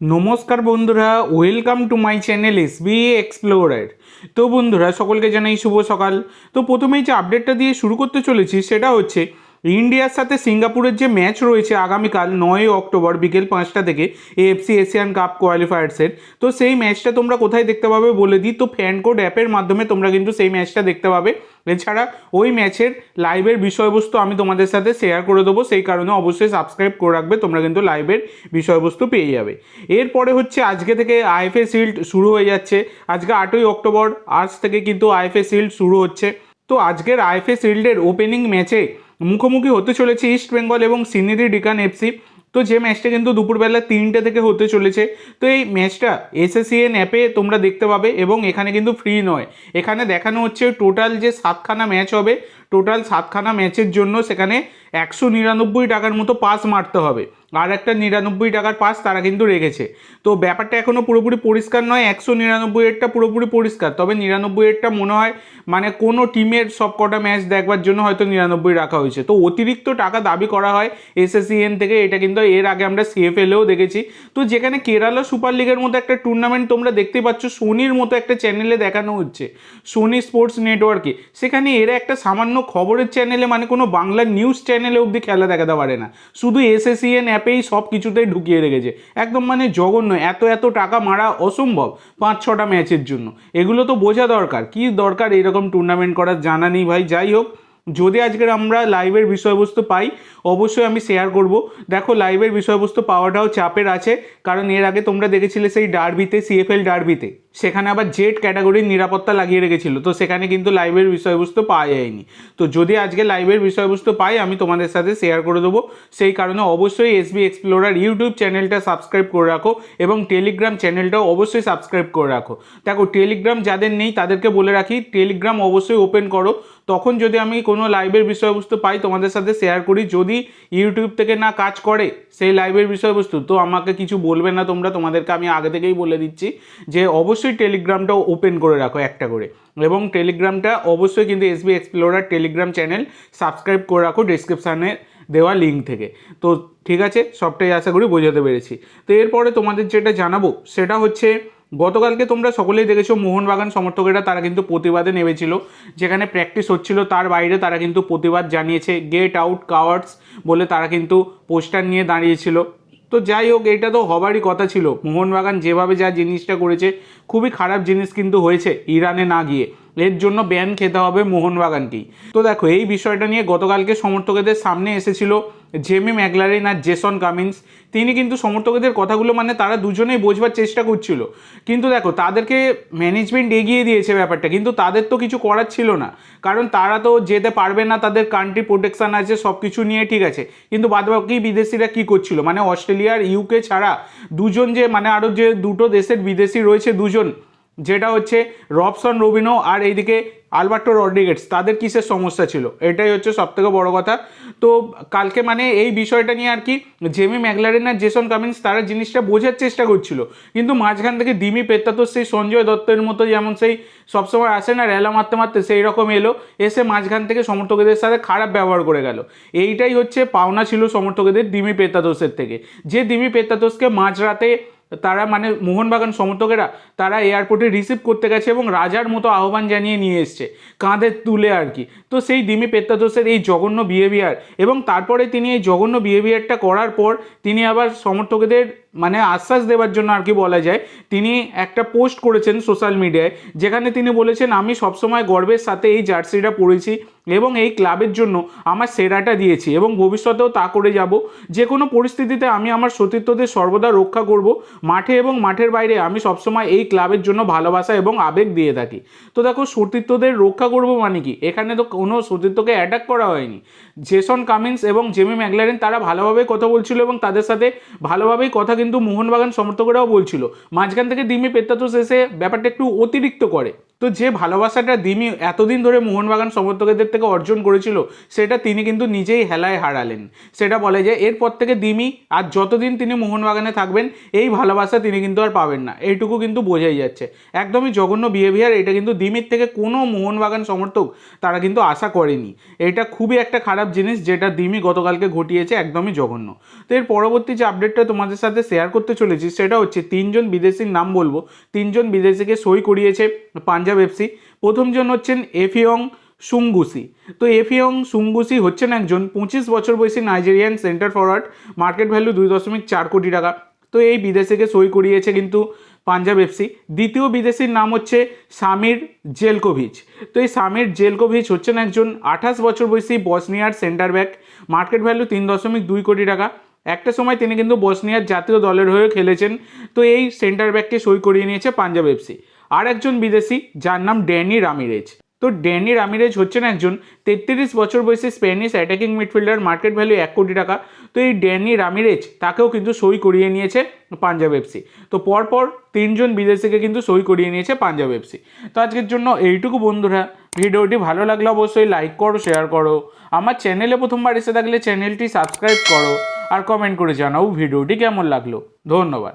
নমস্কার বন্ধুরা welcome to my channel S B explorer তো বন্ধুরা, সকলকে জানাই শুভ সকাল। তো প্রথমেই যে আপডেটটা দিয়ে শুরু করতে চলেছি, সেটা হচ্ছে ইন্ডিয়ার সাথে সিঙ্গাপুরের যে ম্যাচ রয়েছে আগামীকাল নয় অক্টোবর বিকেল পাঁচটা থেকে এএফসি এশিয়ান কাপ কোয়ালিফায়ার্সের, তো সেই ম্যাচটা তোমরা কোথায় দেখতে পাবে বলে দিই। তো ফ্যান কোড অ্যাপের মাধ্যমে তোমরা কিন্তু সেই ম্যাচটা দেখতে পাবে। এছাড়া ওই ম্যাচের লাইভের বিষয়বস্তু আমি তোমাদের সাথে শেয়ার করে দেবো। সেই কারণে অবশ্যই সাবস্ক্রাইব করে রাখবে, তোমরা কিন্তু লাইভের বিষয়বস্তু পেয়ে যাবে। এরপরে হচ্ছে আজকে থেকে আইএফএ শিল্ড শুরু হয়ে যাচ্ছে। আজকে আটই অক্টোবর, আজ থেকে কিন্তু আইএফএ শিল্ড শুরু হচ্ছে। তো আজকের আইএফএ শিল্ডের ওপেনিং ম্যাচে মুখোমুখি হতে চলেছে ইস্ট বেঙ্গল এবং সিনেরি ডিকান এফসি তো যে ম্যাচটা কিন্তু দুপুরবেলা তিনটে থেকে হতে চলেছে। তো এই ম্যাচটা এসএসিএন অ্যাপে তোমরা দেখতে পাবে এবং এখানে কিন্তু ফ্রি নয়। এখানে দেখানো হচ্ছে টোটাল যে সাতখানা ম্যাচ হবে টোটাল সাতখানা ম্যাচের জন্য সেখানে একশো নিরানব্বই টাকার মতো পাস মারতে হবে। আর একটা নিরানব্বই টাকার পাস তারা কিন্তু রেখেছে। তো ব্যাপারটা এখনও পুরোপুরি পরিষ্কার নয়, একশো নিরানব্বই এরটা পুরোপুরি পরিষ্কার। তবে নিরানব্বই এরটা মনে হয় মানে কোনো টিমের সব কটা ম্যাচ দেখবার জন্য হয়তো নিরানব্বই রাখা হয়েছে। তো অতিরিক্ত টাকা দাবি করা হয় এসএসসিএন থেকে, এটা কিন্তু এর আগে আমরা সিএফএলেও দেখেছি। তো যেখানে কেরালা সুপার লিগের মতো একটা টুর্নামেন্ট তোমরা দেখতে পাচ্ছ, সোনির মতো একটা চ্যানেলে দেখানো হচ্ছে, সোনি স্পোর্টস নেটওয়ার্কে সেখানে এরা একটা সামান্য খবরের চ্যানেলে মানে কোনো বাংলা নিউজ চ্যানেলে অবধি খেলা দেখাতে পারে না। শুধু এসএসিএন অ্যাপেই সব কিছুতেই ঢুকিয়ে রেখেছে। একদম মানে জঘন্য, এত এত টাকা মারা অসম্ভব পাঁচ ছটা ম্যাচের জন্য। এগুলো তো বোঝা দরকার, কি দরকার এরকম টুর্নামেন্ট করার জানা নেই ভাই। যাই হোক, যদি আজকের আমরা লাইভের বিষয়বস্তু পাই, অবশ্যই আমি শেয়ার করব। দেখো লাইভের বিষয়বস্তু পাওয়াটাও চাপের আছে, কারণ এর আগে তোমরা দেখেছিলে সেই ডার্বিতে সিএফএল ডার্বিতে সেখানে আবার জেড ক্যাটাগরির নিরাপত্তা লাগিয়ে রেখেছিল। তো সেখানে কিন্তু লাইভের বিষয়বস্তু পাওয়া যায়নি। তো যদি আজকে লাইভের বিষয়বস্তু পাই, আমি তোমাদের সাথে শেয়ার করে দেবো। সেই কারণে অবশ্যই এসবি এক্সপ্লোরার ইউটিউব চ্যানেলটা সাবস্ক্রাইব করে রাখো এবং টেলিগ্রাম চ্যানেলটাও অবশ্যই সাবস্ক্রাইব করে রাখো। দেখো টেলিগ্রাম যাদের নেই, তাদেরকে বলে রাখি টেলিগ্রাম অবশ্যই ওপেন করো। তখন যদি আমি কোনো লাইভের বিষয়বস্তু পাই, তোমাদের সাথে শেয়ার করি। যদি ইউটিউব থেকে না কাজ করে সেই লাইভের বিষয়বস্তু, তো আমাকে কিছু বলবে না তোমরা। তোমাদেরকে আমি আগে থেকেই বলে দিচ্ছি যে অবশ্যই টেলিগ্রামটাও ওপেন করে রাখো একটা করে। এবং টেলিগ্রামটা অবশ্যই কিন্তু SB explorer Telegram channel subscribe করে রাখো ডিসক্রিপশানে দেওয়া লিঙ্ক থেকে। তো ঠিক আছে, সবটাই আশা করি বোঝাতে পেরেছি। তো এরপরে তোমাদের যেটা জানাব, সেটা হচ্ছে গতকালকে তোমরা সকলেই দেখেছ মোহনবাগান সমর্থকেরা তারা কিন্তু প্রতিবাদে নেমেছিল। যেখানে প্র্যাকটিস হচ্ছিল, তার বাইরে তারা কিন্তু প্রতিবাদ জানিয়েছে গেট আউট কাওয়ার্ডস বলে তারা কিন্তু পোস্টার নিয়ে দাঁড়িয়েছিল। তো যাই হোক, এটা তো হবারই কথা ছিল। মোহনবাগান যেভাবে যা জিনিসটা করেছে, খুবই খারাপ জিনিস কিন্তু হয়েছে ইরানে না গিয়ে। এর জন্য ব্যান খেতে হবে মোহনবাগানকেই। তো দেখো, এই বিষয়টা নিয়ে গতকালকে সমর্থকদের সামনে এসেছিল জেমি ম্যাকলারেন আর জেসন কামিন্স। তিনি কিন্তু সমর্থকদের কথাগুলো মানে তারা দুজনেই বোঝবার চেষ্টা করছিল। কিন্তু দেখো, তাদেরকে ম্যানেজমেন্ট এগিয়ে দিয়েছে ব্যাপারটা, কিন্তু তাদের তো কিছু করার ছিল না। কারণ তারা তো যেতে পারবে না, তাদের কান্ট্রি প্রোটেকশন আছে সব কিছু নিয়ে ঠিক আছে। কিন্তু বাদবাকি বিদেশিরা কি করছিল? মানে অস্ট্রেলিয়া আর ইউকে ছাড়া দুজন যে মানে আরও যে দুটো দেশের বিদেশি রয়েছে দুজন যেটা হচ্ছে রবসন রবিনো আর এইদিকে আলবার্টো রড্রিগেটস তাদের কিসের সমস্যা ছিল? এটাই হচ্ছে সবথেকে বড় কথা। তো কালকে মানে এই বিষয়টা নিয়ে আর কি জেমি ম্যাগলারেন আর জেসন কামিন্স, তারা জিনিসটা বোঝার চেষ্টা করছিল। কিন্তু মাঝখান থেকে দিমি পেত্তাতো সেই সঞ্জয় দত্তের মতো যেমন সেই সবসময় আসে না রেলা মারতে মারতে সেই রকম এলো, এসে মাঝখান থেকে সমর্থকদের সাথে খারাপ ব্যবহার করে গেল। এইটাই হচ্ছে পাওনা ছিল সমর্থকদের দিমি পেত্তাতোসের থেকে। যে দিমি পেত্তাতোসকে মাঝরাতে তারা মানে মোহনবাগান সমর্থকেরা, তারা এয়ারপোর্টে রিসিভ করতে গেছে এবং রাজার মতো আহ্বান জানিয়ে নিয়ে এসছে। কাঁধে তুলে আর কি। তো সেই দিমি পেত্তাদোসের এই জঘন্য বিহেভিয়ার এবং তারপরে তিনি এই জঘন্য বিহেভিয়ারটা করার পর তিনি আবার সমর্থকদের মানে আশ্বাস দেওয়ার জন্য আর কি বলা যায়, তিনি একটা পোস্ট করেছেন সোশ্যাল মিডিয়ায় যেখানে তিনি বলেছেন, আমি সবসময় গর্বের সাথে এই জার্সিটা পরেছি এবং এই ক্লাবের জন্য আমার সেরাটা দিয়েছি এবং ভবিষ্যতেও তা করে যাব। যে কোনো পরিস্থিতিতে আমি আমার সতীর্থদের সর্বদা রক্ষা করব। মাঠে এবং মাঠের বাইরে আমি সবসময় এই ক্লাবের জন্য ভালোবাসা এবং আবেগ দিয়ে থাকি। তো দেখো, সতীর্থদের রক্ষা করব মানে কি? এখানে তো কোনো সতীর্থকে অ্যাটাক করা হয়নি। জেসন কামিন্স এবং জেমি ম্যাগলারেন তারা ভালোভাবেই কথা বলছিল এবং তাদের সাথে ভালোভাবেই কথা কিন্তু মোহনবাগান সমর্থকরাও বলছিল, মাঝখান থেকে দিমি পেত্তাতুস এসে ব্যাপারটা একটু অতিরিক্ত করে। তো যে ভালোবাসাটা দিমি এতদিন ধরে মোহনবাগান সমর্থকদের থেকে অর্জন করেছিল, সেটা তিনি কিন্তু নিজেই হেলায় হারালেন। সেটা বলে যে, এরপর থেকে দিমি আর যতদিন তিনি মোহনবাগানে থাকবেন, এই ভালোবাসা তিনি কিন্তু আর পাবেন না। এইটুকু কিন্তু বোঝাই যাচ্ছে। একদমই জঘন্য বিহেভিয়ার, এটা কিন্তু দিমির থেকে কোনো মোহনবাগান সমর্থক তারা কিন্তু আশা করেনি। এটা খুবই একটা খারাপ জিনিস যেটা দিমি গতকালকে ঘটিয়েছে, একদমই জঘন্য। তো এর পরবর্তী যে আপডেটটা তোমাদের সাথে শেয়ার করতে চলেছি, সেটা হচ্ছে তিনজন বিদেশির নাম বলব। তিনজন বিদেশিকে সই করিয়েছে পাঞ্জাব এফসি। প্রথমজন হচ্ছেন এফিয়ং সুঙ্গুসি। তো এফিয়ং সুঙ্গুসি হচ্ছেন একজন পঁচিশ বছর বয়সী Nigerian centre forward market value দুই দশমিক চার কোটি টাকা। তো এই বিদেশিকে সই করিয়েছে কিন্তু পাঞ্জাব এফসি। দ্বিতীয় বিদেশির নাম হচ্ছে সামির জেলকোভিচ। তো এই সামির জেলকোভিচ হচ্ছেন একজন আঠাশ বছর বয়সী বসনিয়ার সেন্টার ব্যাক মার্কেট ভ্যালু তিন দশমিক দুই কোটি টাকা। একটা সময় তিনি কিন্তু বসনিয়ার জাতীয় দলের হয়ে খেলেছেন। তো এই সেন্টার ব্যাককে সই করিয়ে নিয়েছে পাঞ্জাব এফসি আর একজন বিদেশি, যার নাম ড্যানি রামিরেজ। তো ড্যানি রামিরেজ হচ্ছেন একজন তেত্রিশ বছর বয়সী Spanish attacking midfielder market value এক কোটি টাকা। তো এই ড্যানি রামিরেজ তাকেও কিন্তু সই করিয়ে নিয়েছে পাঞ্জাব এফসি তো পরপর তিনজন বিদেশিকে কিন্তু সই করিয়ে নিয়েছে পাঞ্জাব এফসি তো আজকের জন্য এইটুকু বন্ধুরা। ভিডিওটি ভালো লাগলে অবশ্যই লাইক করো শেয়ার করো। আমার চ্যানেলে প্রথমবার এসে থাকলে চ্যানেলটি সাবস্ক্রাইব করো। আর কমেন্ট করে জানাও ভিডিওটি কেমন লাগল। ধন্যবাদ।